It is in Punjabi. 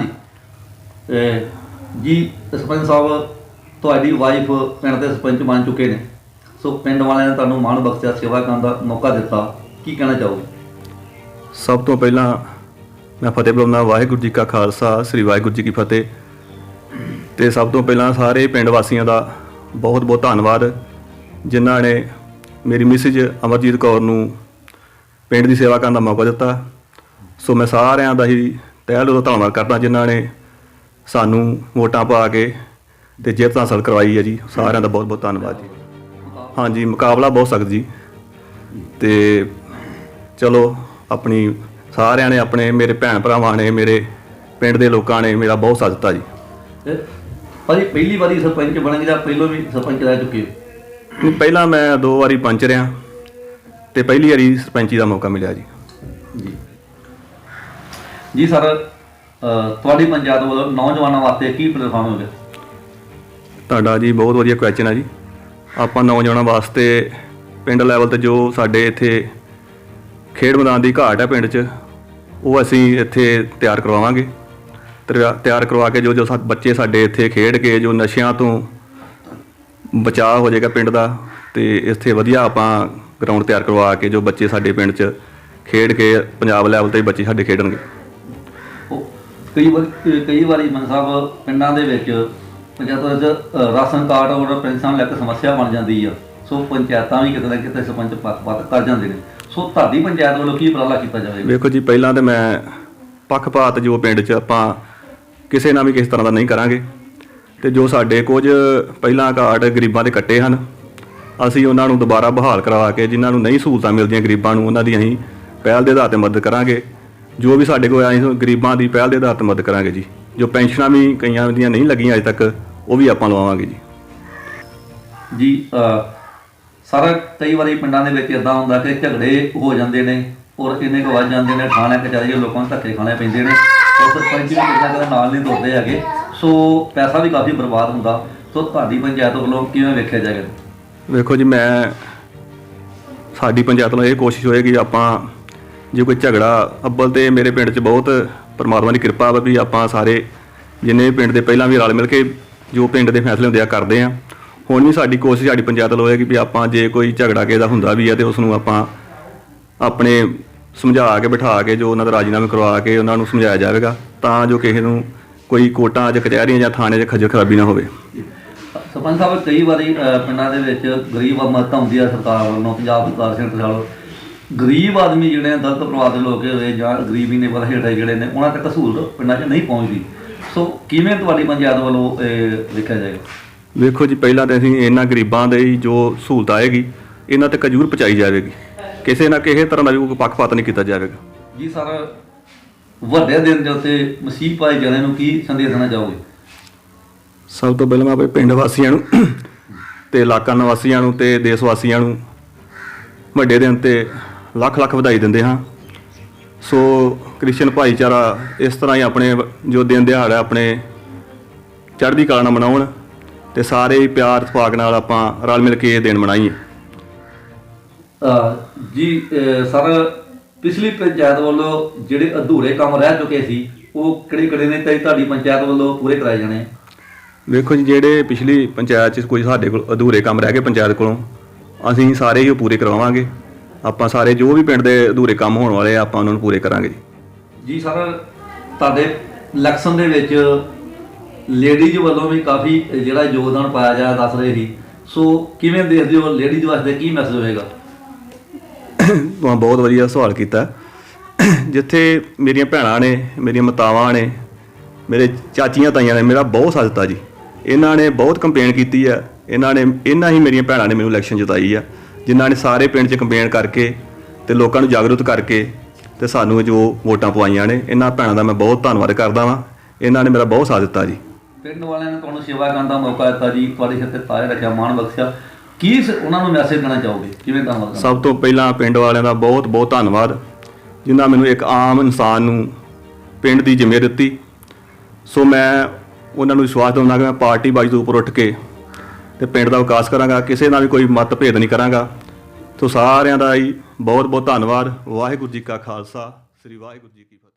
ਅਹ ਜੀ, ਸਰਪੰਚ ਸਾਹਿਬ, ਤੁਹਾਡੀ ਵਾਈਫ ਪਿੰਡ ਦੇ ਸਰਪੰਚ ਬਣ ਚੁੱਕੇ ਨੇ। ਸੋ ਪਿੰਡ ਵਾਲਿਆਂ ਨੇ ਤੁਹਾਨੂੰ ਮਾਣ ਬਖਸ਼ਿਆ, ਸੇਵਾ ਕਰਨ ਦਾ ਮੌਕਾ ਦਿੱਤਾ। ਕੀ ਕਹਿਣਾ ਚਾਹੋਗੇ? ਸਭ ਤੋਂ ਪਹਿਲਾਂ ਮੈਂ ਫਤਿਹ ਬੁਲਾਉਂਦਾ ਵਾਹਿਗੁਰੂ ਜੀ ਕਾ ਖਾਲਸਾ, ਸ੍ਰੀ ਵਾਹਿਗੁਰੂ ਜੀ ਕੀ ਫਤਿਹ। ਤੇ ਸਭ ਤੋਂ ਪਹਿਲਾਂ ਸਾਰੇ ਪਿੰਡ ਵਾਸੀਆਂ ਦਾ ਬਹੁਤ ਬਹੁਤ ਧੰਨਵਾਦ, ਜਿਨ੍ਹਾਂ ਨੇ ਮੇਰੀ ਮਿਸਿਜ ਅਮਰਜੀਤ ਕੌਰ ਨੂੰ ਪਿੰਡ ਦੀ ਸੇਵਾ ਕਰਨ ਦਾ ਮੌਕਾ ਦਿੱਤਾ। ਸੋ ਮੈਂ ਸਾਰਿਆਂ ਦਾ ਹੀ ਤਹਿ ਦਿਲੋਂ ਧੰਨਵਾਦ ਕਰਦਾ ਜਿਨ੍ਹਾਂ ਨੇ ਸਾਨੂੰ ਵੋਟਾਂ ਪਾ ਕੇ ਤੇ ਜਿੱਤ ਹਾਸਲ ਕਰਵਾਈ ਹੈ ਜੀ ਸਾਰਿਆਂ ਦਾ ਬਹੁਤ ਬਹੁਤ ਧੰਨਵਾਦ ਜੀ। ਹਾਂਜੀ ਮੁਕਾਬਲਾ ਬਹੁਤ ਸਖਤ ਜੀ। ਤੇ ਚਲੋ ਆਪਣੀ ਸਾਰਿਆਂ ਨੇ ਆਪਣੇ ਮੇਰੇ ਭੈਣ ਭਰਾਵਾਂ ਨੇ ਮੇਰੇ ਪਿੰਡ ਦੇ ਲੋਕਾਂ ਨੇ ਮੇਰਾ ਬਹੁਤ ਸਾਥ ਦਿੱਤਾ ਜੀ। ਭਾਜੀ ਪਹਿਲੀ ਵਾਰੀ ਸਰਪੰਚ ਬਣਨਗੇ ਜਾਂ ਪਹਿਲੋਂ ਵੀ ਸਰਪੰਚ ਰਹਿ ਚੁੱਕੇ ਹੋ? ਪਹਿਲਾਂ ਮੈਂ ਦੋ ਵਾਰੀ ਪੰਚ ਰਿਹਾ ਤੇ ਪਹਿਲੀ ਵਾਰੀ ਸਰਪੰਚੀ ਦਾ ਮੌਕਾ ਮਿਲਿਆ ਜੀ। ਜੀ। ਜੀ ਸਰ ਤੁਹਾਡੀ ਪੰਚਾਇਤ ਵੱਲੋਂ ਨੌਜਵਾਨਾਂ ਵਾਸਤੇ ਕੀ ਪਲੇਟਫਾਰਮ ਹੋਵੇ ਤੁਹਾਡਾ ਜੀ ਬਹੁਤ ਵਧੀਆ ਕੁਐਸਚਨ ਹੈ ਜੀ। ਆਪਾਂ ਨੌਜਵਾਨਾਂ ਵਾਸਤੇ ਪਿੰਡ ਲੈਵਲ ਤੇ ਜੋ ਸਾਡੇ ਇੱਥੇ ਖੇਡ ਮੈਦਾਨ ਦੀ ਘਾਟ ਹੈ ਪਿੰਡ 'ਚ, ਉਹ ਅਸੀਂ ਇੱਥੇ ਤਿਆਰ ਕਰਵਾਵਾਂਗੇ। ਤਿਆ- ਤਿਆਰ ਕਰਵਾ ਕੇ ਜੋ ਜੋ ਸਾ, ਬੱਚੇ ਸਾਡੇ ਇੱਥੇ ਖੇਡ ਕੇ, ਜੋ ਨਸ਼ਿਆਂ ਤੋਂ ਬਚਾਅ ਹੋ ਜਾਏਗਾ ਪਿੰਡ ਦਾ, ਤੇ ਇੱਥੇ ਵਧੀਆ ਆਪਾਂ ਗਰਾਊਂਡ ਤਿਆਰ ਕਰਵਾ ਕੇ ਜੋ ਬੱਚੇ ਸਾਡੇ ਪਿੰਡ 'ਚ ਖੇਡ ਕੇ ਪੰਜਾਬ ਲੈਵਲ ਤੇ ਬੱਚੇ ਸਾਡੇ ਖੇਡਣਗੇ। ਕਈ ਵਾਰੀ ਕਈ ਵਾਰੀ ਮਨ ਸਾਹਿਬ ਪਿੰਡਾਂ ਦੇ ਵਿੱਚ ਪੰਚਾਇਤਾਂ ਰਾਸ਼ਨ ਕਾਰਡ ਔਰ ਪੈਨਸ਼ਨ ਲੈ ਕੇ ਸਮੱਸਿਆ ਬਣ ਜਾਂਦੀ ਆ। ਸੋ ਪੰਚਾਇਤਾਂ ਵੀ ਕਿਤੇ ਨਾ ਕਿਤੇ ਸਰਪੰਚ ਪੱਖ ਕਰ ਜਾਂਦੇ ਨੇ। ਸੋ ਤੁਹਾਡੀ ਪੰਚਾਇਤ ਵੱਲੋਂ ਕੀ ਉਪਰਾਲਾ ਕੀਤਾ ਜਾਵੇਗਾ? ਵੇਖੋ ਜੀ, ਪਹਿਲਾਂ ਤਾਂ ਮੈਂ ਪੱਖਪਾਤ ਜੋ ਪਿੰਡ 'ਚ ਆਪਾਂ ਕਿਸੇ ਨਾਲ ਵੀ ਕਿਸ ਤਰ੍ਹਾਂ ਦਾ ਨਹੀਂ ਕਰਾਂਗੇ। ਤੇ ਜੋ ਸਾਡੇ ਕੁਝ ਪਹਿਲਾਂ ਕਾਰਡ ਗਰੀਬਾਂ ਦੇ ਕੱਟੇ ਹਨ, ਅਸੀਂ ਉਹਨਾਂ ਨੂੰ ਦੁਬਾਰਾ ਬਹਾਲ ਕਰਵਾ ਕੇ, ਜਿਨ੍ਹਾਂ ਨੂੰ ਨਹੀਂ ਸਹੂਲਤਾਂ ਮਿਲਦੀਆਂ ਗਰੀਬਾਂ ਨੂੰ, ਉਹਨਾਂ ਦੀ ਅਸੀਂ ਪਹਿਲ ਦੇ ਆਧਾਰ ਤੇ ਮਦਦ ਕਰਾਂਗੇ। ਜੋ ਵੀ ਸਾਡੇ ਕੋਲ ਆਏ ਗਰੀਬਾਂ ਦੀ ਪਹਿਲ ਦੇ ਆਧਾਰ ਤੇ ਮਦਦ ਕਰਾਂਗੇ ਜੀ। ਜੋ ਪੈਨਸ਼ਨਾਂ ਵੀ ਕਈਆਂ ਦੀਆਂ ਨਹੀਂ ਲੱਗੀਆਂ ਅਜੇ ਤੱਕ ਉਹ ਵੀ ਆਪਾਂ ਲਵਾਵਾਂਗੇ ਜੀ। ਜੀ ਸਾਰਾ ਕਈ ਵਾਰੀ ਪਿੰਡਾਂ ਦੇ ਵਿੱਚ ਇਦਾਂ ਹੁੰਦਾ ਕਿ ਝਗੜੇ ਹੋ ਜਾਂਦੇ ਨੇ ਔਰ ਇੰਨੇ ਕੁ ਵੱਜ ਜਾਂਦੇ ਨੇ ਥਾਣੇ ਕਚਹਿਰੀ ਲੋਕਾਂ ਨੂੰ ਧੱਕੇ ਖਾਣੇ ਪੈਂਦੇ ਨੇ। ਔਰ ਸਰਪੰਚ ਵੀ ਕਿਤੇ ਨਾ ਕਿਤੇ ਨਾਲ ਨਹੀਂ ਤੁਰਦੇ ਹੈਗੇ। ਸੋ ਪੈਸਾ ਵੀ ਕਾਫੀ ਬਰਬਾਦ ਹੁੰਦਾ। ਸੋ ਤੁਹਾਡੀ ਪੰਚਾਇਤ ਵੱਲੋਂ ਕਿਵੇਂ ਵੇਖਿਆ ਜਾਏਗਾ? ਵੇਖੋ ਜੀ ਮੈਂ ਸਾਡੀ ਪੰਚਾਇਤ ਨੂੰ ਇਹ ਕੋਸ਼ਿਸ਼ ਹੋਏਗੀ ਆਪਾਂ ਜੇ ਕੋਈ ਝਗੜਾ, ਅੱਬਲ ਤੇ ਮੇਰੇ ਪਿੰਡ 'ਚ ਬਹੁਤ ਪਰਮਾਤਮਾ ਦੀ ਕਿਰਪਾ ਵਾ ਵੀ ਆਪਾਂ ਸਾਰੇ ਜਿੰਨੇ ਵੀ ਪਿੰਡ ਦੇ ਪਹਿਲਾਂ ਵੀ ਰਲ ਮਿਲ ਕੇ ਜੋ ਪਿੰਡ ਦੇ ਫੈਸਲੇ ਹੁੰਦੇ ਆ ਕਰਦੇ ਆ। ਹੁਣ ਵੀ ਸਾਡੀ ਕੋਸ਼ਿਸ਼ ਸਾਡੀ ਪੰਚਾਇਤ ਵੱਲੋਂ ਕਿ ਵੀ ਆਪਾਂ ਜੇ ਕੋਈ ਝਗੜਾ ਕਿਸੇ ਦਾ ਹੁੰਦਾ ਵੀ ਆ ਤੇ ਉਸ ਨੂੰ ਆਪਾਂ ਆਪਣੇ ਸਮਝਾ ਕੇ, ਬਿਠਾ ਕੇ, ਜੋ ਉਹਨਾਂ ਦਾ ਰਾਜੀਨਾਮਾ ਕਰਵਾ ਕੇ ਉਹਨਾਂ ਨੂੰ ਸਮਝਾਇਆ ਜਾਵੇਗਾ, ਤਾਂ ਜੋ ਕਿਸੇ ਨੂੰ ਕੋਈ ਕੋਟਾਂ 'ਚ ਕਚਹਿਰੀਆਂ ਜਾਂ ਥਾਣੇ 'ਚ ਖੱਜਲ ਖਰਾਬੀ ਨਾ ਹੋਵੇ। ਸਰਪੰਚ ਸਾਹਿਬ, ਕਈ ਵਾਰੀ ਪਿੰਡਾਂ ਦੇ ਵਿੱਚ ਗਰੀਬ ਮਦਦ ਹੁੰਦੀ ਹੈ ਸਰਕਾਰ ਵੱਲੋਂ, ਪੰਜਾਬ ਸਰਕਾਰ ਸੈਂਟਰ ਵੱਲੋਂ ਗਰੀਬ ਆਦਮੀ ਜਿਹੜੇ ਨੇ ਦਲਿਤ ਪਰਿਵਾਰ ਦੇ ਲੋਕ ਹੋਏ ਜਾਂ ਗਰੀਬੀ ਨੇ ਬਲ ਹੇਠਾਂ ਜਿਹੜੇ ਨੇ ਉਹਨਾਂ ਤੱਕ ਸਹੂਲਤ ਪਿੰਡਾਂ 'ਚ ਨਹੀਂ ਪਹੁੰਚਦੀ। ਸੋ ਕਿਵੇਂ ਤੁਹਾਡੀ ਪੰਚਾਇਤ ਵੱਲੋਂ ਇਹ ਵੇਖਿਆ ਜਾਏਗਾ? ਵੇਖੋ ਜੀ ਪਹਿਲਾਂ ਤਾਂ ਅਸੀਂ ਇਹਨਾਂ ਗਰੀਬਾਂ ਦੇ ਜੋ ਸਹੂਲਤ ਆਏਗੀ ਇਹਨਾਂ ਤੱਕ ਜ਼ਰੂਰ ਪਹੁੰਚਾਈ ਜਾਵੇਗੀ। ਕਿਸੇ ਨਾ ਕਿਸੇ ਤਰ੍ਹਾਂ ਦਾ ਕੋਈ ਪੱਖਪਾਤ ਨਹੀਂ ਕੀਤਾ ਜਾਵੇਗਾ। ਜੀ ਸਰ ਵੱਡੇ ਦਿਨ ਦੇ ਉੱਤੇ ਮਸੀਹ ਭਾਈਚਾਰੇ ਨੂੰ ਕੀ ਸੰਦੇਸ਼ ਦੇਣਾ ਚਾਹੋਗੇ? ਸਭ ਤੋਂ ਪਹਿਲਾਂ ਮੈਂ ਆਪਣੇ ਪਿੰਡ ਵਾਸੀਆਂ ਨੂੰ ਤੇ ਇਲਾਕਾ ਨਿਵਾਸੀਆਂ ਨੂੰ ਤੇ ਦੇਸ਼ ਵਾਸੀਆਂ ਨੂੰ ਵੱਡੇ ਦਿਨ ਤੇ ਲੱਖ ਲੱਖ ਵਧਾਈ ਦਿੰਦੇ ਹਾਂ। ਸੋ ਕ੍ਰਿਸਚੀਅਨ ਭਾਈਚਾਰਾ ਇਸ ਤਰ੍ਹਾਂ ਹੀ ਆਪਣੇ ਜੋ ਦਿਨ ਦਿਹਾੜਾ ਆਪਣੇ ਚੜ੍ਹਦੀ ਕਲਾ ਨਾਲ ਮਨਾਉਣ ਤੇ ਸਾਰੇ ਹੀ ਪਿਆਰ ਇਤਫਾਕ ਨਾਲ ਆਪਾਂ ਰਲ ਮਿਲ ਕੇ ਇਹ ਦਿਨ ਮਨਾਈਏ। ਜੀ ਸਰ ਪਿਛਲੀ ਪੰਚਾਇਤ ਵੱਲੋਂ ਜਿਹੜੇ ਅਧੂਰੇ ਕੰਮ ਰਹਿ ਚੁੱਕੇ ਸੀ ਉਹ ਕਿਹੜੇ ਕਿਹੜੇ ਨੇ ਤੇ ਤੁਹਾਡੀ ਪੰਚਾਇਤ ਵੱਲੋਂ ਪੂਰੇ ਕਰਾਏ ਜਾਣੇ? ਵੇਖੋ ਜੀ ਜਿਹੜੇ ਪਿਛਲੀ ਪੰਚਾਇਤ 'ਚ ਕੋਈ ਸਾਡੇ ਕੋਲ ਅਧੂਰੇ ਕੰਮ ਰਹਿ ਗਏ ਪੰਚਾਇਤ ਕੋਲੋਂ ਅਸੀਂ ਸਾਰੇ ਹੀ ਉਹ ਪੂਰੇ ਕਰਵਾਵਾਂਗੇ ਆਪਾਂ ਸਾਰੇ ਜੋ ਵੀ ਪਿੰਡ ਦੇ ਅਧੂਰੇ ਕੰਮ ਹੋਣ ਵਾਲੇ ਆ ਆਪਾਂ ਉਹਨਾਂ ਨੂੰ ਪੂਰੇ ਕਰਾਂਗੇ ਜੀ। ਜੀ ਸਰ ਤੁਹਾਡੇ ਇਲੈਕਸ਼ਨ ਦੇ ਵਿੱਚ ਲੇਡੀਜ਼ ਵੱਲੋਂ ਵੀ ਕਾਫੀ ਜਿਹੜਾ ਯੋਗਦਾਨ ਪਾਇਆ ਜਾ ਦੱਸ ਰਹੇ ਸੀ। ਸੋ ਕਿਵੇਂ ਦੇਖਦੇ ਹੋ ਲੇਡੀਜ਼ ਵਾਸਤੇ ਕੀ ਮੈਸੇਜ ਹੋਏਗਾ? ਤੁਸੀਂ ਬਹੁਤ ਵਧੀਆ ਸਵਾਲ ਕੀਤਾ। ਜਿੱਥੇ ਮੇਰੀਆਂ ਭੈਣਾਂ ਨੇ ਮੇਰੀਆਂ ਮਾਤਾਵਾਂ ਨੇ ਮੇਰੇ ਚਾਚੀਆਂ ਤਾਈਆਂ ਨੇ ਮੇਰਾ ਬਹੁਤ ਸਾਥ ਦਿੱਤਾ ਜੀ। ਇਹਨਾਂ ਨੇ ਬਹੁਤ ਕੰਪੇਨ ਕੀਤੀ ਆ। ਇਹਨਾਂ ਨੇ ਇਹਨਾਂ ਹੀ ਮੇਰੀਆਂ ਭੈਣਾਂ ਨੇ ਮੈਨੂੰ ਇਲੈਕਸ਼ਨ ਜਿਤਾਈ ਆ। ਜਿਨ੍ਹਾਂ ਨੇ ਸਾਰੇ ਪਿੰਡ 'ਚ ਕੰਪੇਨ ਕਰਕੇ ਤੇ ਲੋਕਾਂ ਨੂੰ ਜਾਗਰੂਕ ਕਰਕੇ ਤੇ ਸਾਨੂੰ ਜੋ ਵੋਟਾਂ ਪਵਾਈਆਂ ਨੇ ਇਹਨਾਂ ਭੈਣਾਂ ਦਾ ਮੈਂ ਬਹੁਤ ਧੰਨਵਾਦ ਕਰਦਾ ਵਾਂ। ਇਹਨਾਂ ਨੇ ਮੇਰਾ ਬਹੁਤ ਸਾਥ ਦਿੱਤਾ ਜੀ। ਪਿੰਡ ਵਾਲਿਆਂ ਨੇ ਤੁਹਾਨੂੰ ਸੇਵਾ ਕਰਨ ਦਾ ਮੌਕਾ ਦਿੱਤਾ ਜੀ ਤੁਹਾਡੇ ਸਿਰ ਤੇ ਤਾਜ ਰੱਖਿਆ ਮਾਣ ਬਖਸ਼ਿਆ। ਕੀ ਉਹਨਾਂ ਨੂੰ ਮੈਸੇਜ ਦੇਣਾ ਚਾਹੋਗੇ? ਕਿਵੇਂ ਧੰਨਵਾਦ ਸਭ ਤੋਂ ਪਹਿਲਾਂ ਪਿੰਡ ਵਾਲਿਆਂ ਦਾ ਬਹੁਤ ਬਹੁਤ ਧੰਨਵਾਦ ਜਿਨ੍ਹਾਂ ਮੈਨੂੰ ਇੱਕ ਆਮ ਇਨਸਾਨ ਨੂੰ ਪਿੰਡ ਦੀ ਜ਼ਿੰਮੇਵਾਰੀ ਦਿੱਤੀ। ਸੋ ਮੈਂ ਉਹਨਾਂ ਨੂੰ ਵਿਸ਼ਵਾਸ ਦਿਵਾਉਂਦਾ ਕਿ ਮੈਂ ਪਾਰਟੀ ਬਾਜੀ ਤੋਂ ਉੱਪਰ ਉੱਠ ਕੇ ਤੇ ਪਿੰਡ ਦਾ ਵਿਕਾਸ ਕਰਾਂਗਾ, ਕਿਸੇ ਨਾਲ ਵੀ ਕੋਈ ਮਤਭੇਦ ਨਹੀਂ ਕਰਾਂਗਾ। ਸੋ ਸਾਰਿਆਂ ਦਾ ਹੀ ਬਹੁਤ ਬਹੁਤ ਧੰਨਵਾਦ। ਵਾਹਿਗੁਰੂ ਜੀ ਕਾ ਖਾਲਸਾ, ਸ੍ਰੀ ਵਾਹਿਗੁਰੂ ਜੀ ਕੀ ਫਤਿਹ।